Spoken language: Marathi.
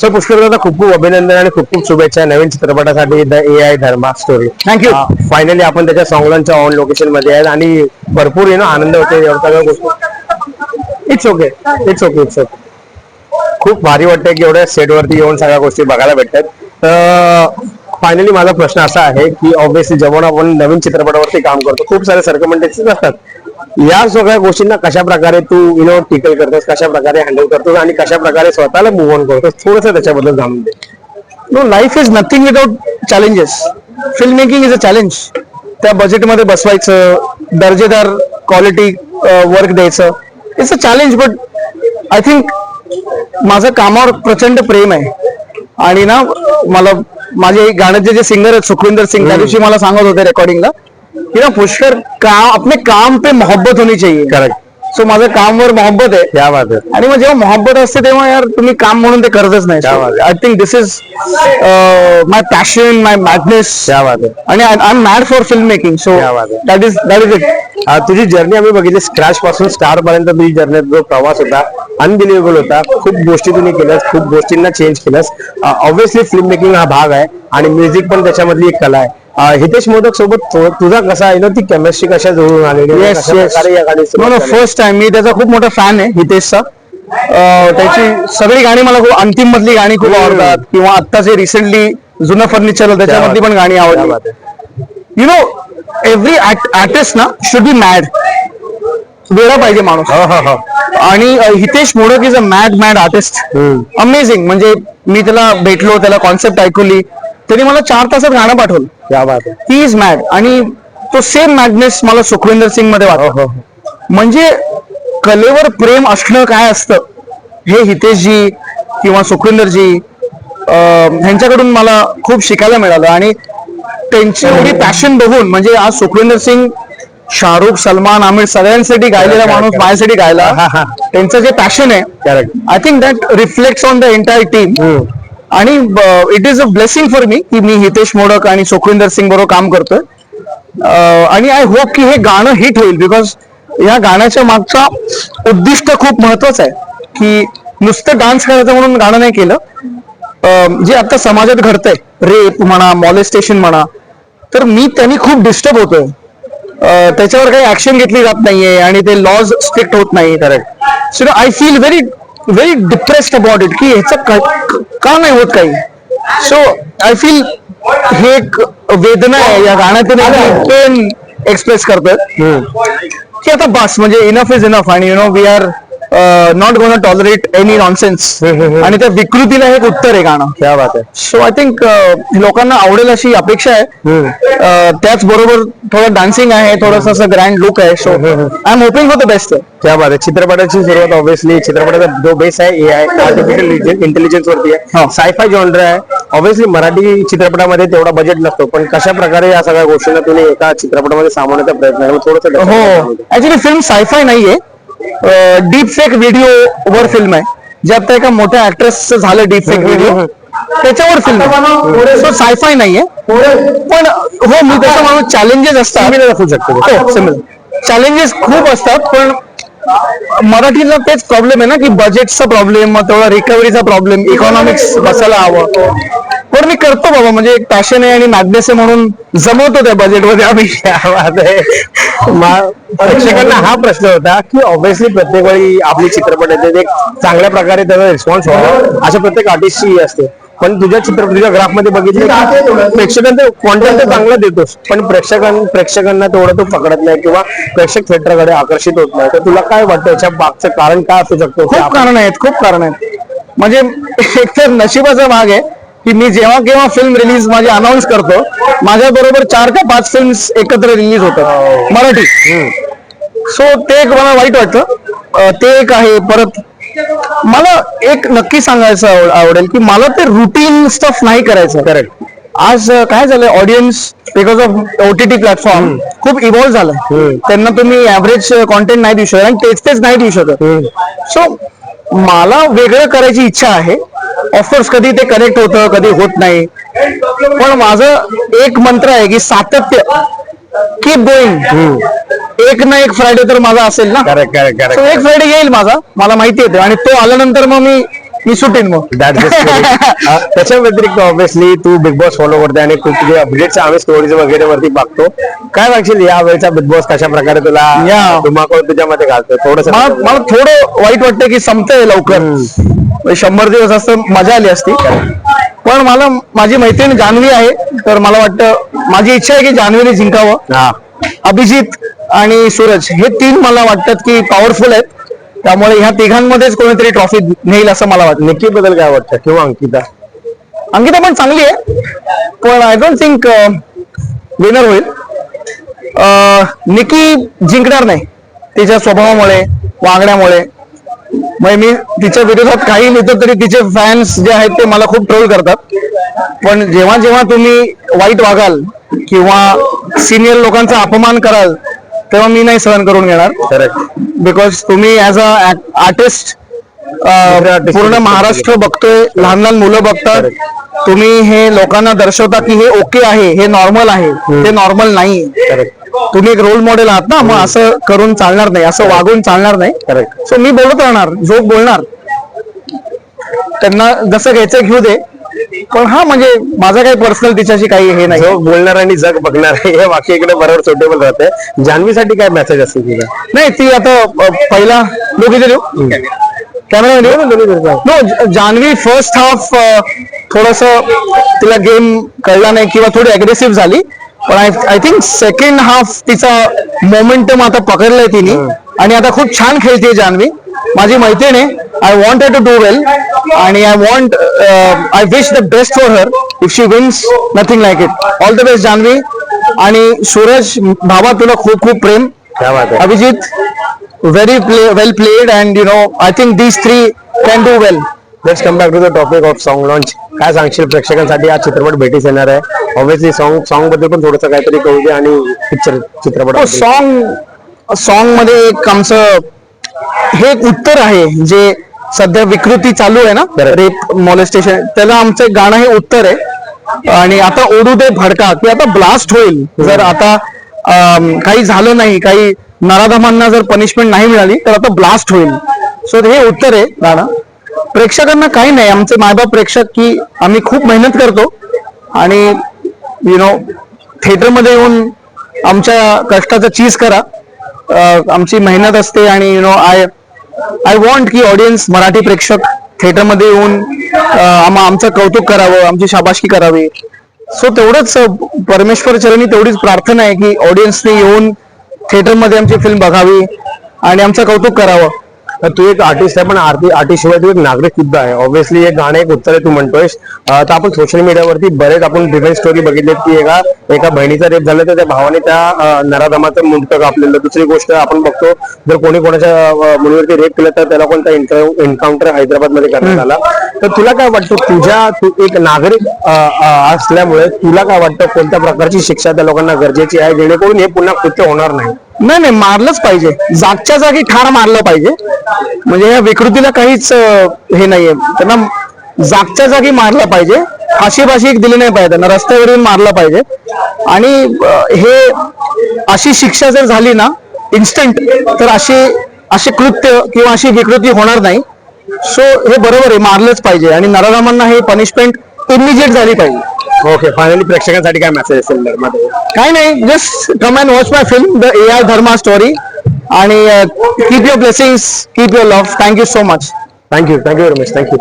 सर पुष्कर दादा खूप खूप अभिनंदन आणि खूप खूप शुभेच्छा नवीन चित्रपटासाठी the A I Dharma story you. Finally आपण त्याच्या सॉंगलांच्या ऑन लोकेशनमध्ये आहेत आणि भरपूर यु नो आनंद होते एवढ्या सगळ्या गोष्टी. It's okay it's okay it's okay खूप भारी वाटतंय की एवढ्या सेटवरती येऊन सगळ्या गोष्टी बघायला भेटतात. तर फायनली माझा प्रश्न असा आहे की ऑब्व्हियसली जेव्हा आपण नवीन चित्रपटावरती काम करतो खूप सारे सर्कमेंटेशन असतात. या सगळ्या गोष्टींना कशा प्रकारे तू यु नो टिकल करतोस कशा प्रकारे हँडल करतोस आणि कशा प्रकारे स्वतःला मूव्ह ऑन करतोस थोडस त्याच्याबद्दल जाणून दे. No life is nothing without challenges film making is a challenge त्या बजेटमध्ये बसवायचं दर्जेदार क्वालिटी वर्क द्यायचं it's a challenge but I think माझं कामावर प्रचंड प्रेम आहे. आणि ना मला माझे गाण्याचे जे सिंगर आहेत सुखविंदर सिंग त्या दिवशी मला सांगत होते रेकॉर्डिंगला ना पुष्कर काम अपने काम पे मोहब्बत होनी चाहिए। करेक्ट सो माझं कामवर मोहब्बत आहे। क्या बात आणि मग जेव्हा मोहब्बत असते तेव्हा यार तुम्ही काम म्हणून ते करतच नाही. क्या बात I think this is my passion my madness क्या बात है. आणि I am mad for film making so क्या बात. That is that is it तुझी जर्नी आम्ही बघितली. स्क्रॅच पासून स्टार पर्यंत तुझी जर्नीत जो प्रवास होता अनबिलिव्हेबल होता. खूप गोष्टी तुम्ही केल्यास खूप गोष्टींना चेंज केलंस ऑब्व्हियसली फिल्म मेकिंग हा भाग आहे. आणि म्युझिक पण त्याच्यामधली एक कला आहे. हितेश मोदक सोबत तुझा कसा आहे? ना ती केमिस्ट्री कशा जुळून आलेली फर्स्ट टाइम मी त्याचा खूप मोठा फॅन आहे हितेशचा. अं, त्याची सगळी गाणी मला खूप अंतिम मधली गाणी खूप आवडतात. किंवा आत्ताचे रिसेंटली जुनं फर्निचर त्याच्यामधली पण गाणी आवडली. यु नो एव्हरी आर्टिस्ट ना शुड बी मॅड वेळा पाहिजे माणूस. आणि अ, Hitesh Modak is a mad mad artist amazing म्हणजे मी त्याला भेटलो त्याला कॉन्सेप्ट ऐकवली. त्यांनी मला चार तासात गाणं पाठवलं. बात आहे ही इज मॅड आणि तो सेम मॅडनेस मला सुखविंदर सिंगमध्ये हो वाटतो हो म्हणजे कलेवर प्रेम असणं काय असतं? हे हितेशजी किंवा सुखविंदरजी अं, ह्यांच्याकडून मला खूप शिकायला मिळालं. आणि त्यांची एवढी पॅशन बघून म्हणजे आज सुखविंदर सिंग शाहरुख सलमान आमिर सगळ्यांसाठी गायलेला Correct, माणूस correct. माझ्यासाठी गायला. हा, हा. त्यांचं जे पॅशन आहे Correct. I think that reflect on the entire team आणि it is a blessing for me की मी हितेश मोडक आणि सुखविंदर सिंग बरोबर काम करतोय. आणि आय होप की हे गाणं हिट होईल बिकॉज या गाण्याच्या मागचा उद्दिष्ट खूप महत्वाचं आहे. की नुसतं डान्स करायचं म्हणून गाणं नाही केलं. जे आता समाजात घडतंय रेप म्हणा मॉलेस्टेशन म्हणा तर मी त्यांनी खूप डिस्टर्ब होतोय. त्याच्यावर काही ऍक्शन घेतली जात नाहीये आणि ते लॉज स्ट्रिक्ट होत नाही correct so I feel very very depressed about it की ह्याचं क- नाही होत काही? सो आय फील हे एक वेदना आहे या गाण्यातून पेन एक्सप्रेस करतोय की आता बस म्हणजे इनफ इज इनफ आणि you know we are not gonna tolerate any nonsense आणि त्या विकृतीला हे एक उत्तर आहे गाणं. क्या बात आहे. सो आय थिंक लोकांना आवडेल अशी अपेक्षा आहे. अं, त्याचबरोबर थोडं डान्सिंग आहे थोडस असं ग्रँड लुक आहे. So I am hoping for the best क्या बात आहे. चित्रपटाची सुरुवात ऑब्व्हियसली चित्रपटाचा जो बेस आहे ए आय आर्टिफिशियल इंटेलिजन्स वरती आहे. हा. सायफाय जॉनर आहे. ऑब्व्हियसली मराठी चित्रपटामध्ये तेवढा बजेट नसतो पण कशा प्रकारे या सगळ्या गोष्टींना तुम्ही एका चित्रपटामध्ये सामावण्याचा प्रयत्न आहे थोडस हो. ऍक्च्युली फिल्म सायफाय नाहीये. डीप फेक व्हिडिओ वर फिल्म आहे. जे आता एका मोठ्या ऍक्ट्रेसचं झालं डीप फेक व्हिडिओ त्याच्यावर फिल्म सो सायफाय नाहीये. पण हो मी त्याच्या म्हणून चॅलेंजेस असतात. असू शकतो. हो सिमिलर चॅलेंजेस खूप असतात पण मराठीला तेच प्रॉब्लेम आहे ना की बजेटचा प्रॉब्लेम मग तेवढा रिकव्हरीचा प्रॉब्लेम इकॉनॉमिक्स बसायला हवं. पण मी करतो बाबा म्हणजे एक आहे आणि आहे म्हणून जमवतो त्या बजेटमध्ये आम्ही. प्रेक्षकांना हा प्रश्न होता की ऑब्व्हियसली प्रत्येक वेळी आपली चित्रपट येते एक चांगल्या प्रकारे त्याचा रिस्पॉन्स व्हावा अशा प्रत्येक आर्टिस्टची असते. पण तुझ्या चित्र तुझ्या ग्राफमध्ये बघितलं की प्रेक्षकांचं कॉन्टेंट तर चांगलं देतोस पण प्रेक्षकां प्रेक्षकांना तेवढं तो पकडत नाही किंवा प्रेक्षक थिएटरकडे आकर्षित होत नाही. तर तुला काय वाटतं? याच्या मागचं कारण काय असू शकतो? खूप कारण आहेत खूप कारण आहेत. म्हणजे एकतर नशिबाचा भाग आहे. की मी जेव्हा केव्हा फिल्म रिलीज माझी अनाऊन्स करतो माझ्या बरोबर चार का पाच फिल्म एकत्र रिलीज होतात. मराठी. सो ते एक मला वाईट वाटतं. ते एक आहे. परत मला एक नक्की सांगायचं आव- आवडेल की मला ते रुटीन स्टफ नाही करायचं. करेक्ट आज काय झालंय? Audience because of OTT platform खूप इव्हॉल्व्ह झालाय त्यांना तुम्ही ऍव्हरेज कॉन्टेंट नाही देऊ शकत आणि तेच तेच नाही देऊ शकत. सो मला वेगळं करायची इच्छा आहे. ऑफकोर्स कधी ते कनेक्ट होतं कधी होत नाही. पण माझं एक मंत्र आहे की सातत्य कीप गोईंग एक ना एक फ्रायडे तर माझा असेल ना. करेक्ट करेक्ट So, करेक्ट एक फ्रायडे येईल माझा. मला माहिती येते आणि तो आल्यानंतर मग मी मी सुटेन मग. अ, त्याच्या व्यतिरिक्त ऑब्विसली तू बिग बॉस फॉलो करते आणि खूप तुझे अपडेट्स आम्ही स्टोरीज वगैरे वरती बघतो. काय सांगशील या वेळचा बिग बॉस कशा प्रकारे तुला या. धुमाकूळ तुझ्यामध्ये घालतो थोडस मला थोडं वाईट वाटतं की संपतंय लवकर. म्हणजे शंभर दिवस असतं मजा आली असती. पण मला माझी मैत्रीण जान्हवी आहे तर मला वाटतं माझी इच्छा आहे की जान्हवीने जिंकावं. हा. अभिजित आणि सूरज हे तीन मला वाटतात की पॉवरफुल आहेत. त्यामुळे ह्या तिघांमध्येच कोणीतरी ट्रॉफी नेईल असं मला वाटतं. निकी बद्दल काय वाटतं? किंवा अंकिता? अंकिता पण चांगली आहे. पण आय डोंट थिंक विनर होईल. निकी जिंकणार नाही. तिच्या स्वभावामुळे वागण्यामुळे. मग मी तिच्या विरोधात काही लिहितो तरी तिचे फॅन्स जे आहेत ते मला खूप ट्रोल करतात. पण जेव्हा जेव्हा तुम्ही वाईट वागाल किंवा सिनियर लोकांचा अपमान कराल तेव्हा मी नाही सहन करून घेणार. करेक्ट बिकॉज तुम्ही ऍज अ आर्टिस्ट. पूर्ण महाराष्ट्र बघतोय लहान लहान मुलं बघतात. तुम्ही हे लोकांना दर्शवता की हे ओके आहे हे नॉर्मल आहे ते नॉर्मल नाही. तुम्ही एक रोल मॉडेल आहात ना मग असं करून चालणार नाही असं वागून चालणार नाही. सो मी बोलत राहणार जोक बोलणार. त्यांना जसं घ्यायचं घेऊ दे. पण हा म्हणजे माझं काही पर्सनल तिच्याशी काही हे नाही. जो बोलणार आणि जग बघणार हे वाक्य इकडे बरोबर सुटेबल राहते जान्हवीसाठी काय मेसेज असेल तुझा नाही ती आता अ, पहिला दोघी देऊ camera no Janhvi first half थोडस तिला गेम कळला नाही किंवा थोडी अग्रेसिव्ह झाली. पण I I think second half तिचा मोमेंटम आता पकडलाय तिने. आणि आता खूप छान खेळते जान्हवी. माझी मैत्रीण आहे. I want to do well आणि I want I wish the best for her if she wins nothing like it all the best Janhvi आणि सूरज भावा तुला खूप खूप प्रेम. very play, well played, and you know, I think these three can do well. Let's come back to the topic of song launch काय सांगशील प्रेक्षकांसाठी? हा चित्रपट भेटीस येणार आहे. ऑब्व्हियसली सॉन्ग सॉन्गबद्दल पण थोडस काहीतरी कळू दे आणि पिक्चर चित्रपट सॉन्ग सॉन्गमध्ये एक आमचं हे एक उत्तर आहे जे सध्या विकृती चालू आहे ना? रेप मॉलेस्टेशन त्याला आमचं एक गाणं हे उत्तर आहे. आणि आता ओढू दे भडका की आता ब्लास्ट होईल. जर आता काही झालं नाही काही नराधमांना जर पनिशमेंट नाही मिळाली तर आता ब्लास्ट होईल. सो हे उत्तर आहे गाणं प्रेक्षकांना काही नाही आमचे मायबाप प्रेक्षक की आम्ही खूप मेहनत करतो. आणि यु नो थिएटरमध्ये येऊन आमच्या कष्टाचं चीज करा. आमची मेहनत असते आणि you know I I want की ऑडियन्स मराठी प्रेक्षक थिएटरमध्ये येऊन आमचं कौतुक करावं आमची शाबाशकी करावी. सो तेवढंच परमेश्वर चरणी तेवढीच प्रार्थना आहे की ऑडियन्सने येऊन थिएटरमध्ये आमची फिल्म बघावी आणि आमचं कौतुक करावं. तू एक आर्टिस्ट आहे पण आरती आर्टिस्ट शिवाय तू एक नागरिक सुद्धा आहे. ऑब्व्हियसली एक गाणं एक उत्तर आहे तू म्हणतोयस. तर आपण सोशल मीडियावरती बरेच आपण डिफरंट स्टोरी बघितली की एका एका बहिणीचा रेप झाला तर त्या भावाने त्या अं, नराधमाचं मुंडकं कापलेलं दुसरी गोष्ट आपण बघतो जर कोणी कोणाच्या मुलीवरती रेप केलं तर त्याला कोणता एन्काउंटर हैदराबादमध्ये करण्यात आला. तर तुला काय वाटतं तुझ्या तू एक नागरिक असल्यामुळे तुला काय वाटतं कोणत्या प्रकारची शिक्षा त्या लोकांना गरजेची आहे जेणेकरून हे पुन्हा कृत्य होणार नाही? नाही नाही मारलंच पाहिजे. जागच्या जागी ठार मारलं पाहिजे. म्हणजे या विकृतीला काहीच हे नाहीये. त्यांना जागच्या जागी मारलं पाहिजे. फाशी भाशी एक दिली नाही पाहिजे त्यांना. रस्त्यावर येऊन मारलं पाहिजे. आणि हे अशी शिक्षा जर झाली ना इन्स्टंट तर अशी असे कृत्य किंवा अशी विकृती होणार नाही. सो हे बरोबर आहे. मारलंच पाहिजे. आणि नरारामांना हे पनिशमेंट इमिजिएट झाली पाहिजे. ओके फायनली प्रेक्षकांसाठी काय मेसेज असेल तर मध्ये काही नाही just come and watch my film the A I Dharma story आणि keep your blessings keep your love thank you so much thank you thank you very much thank you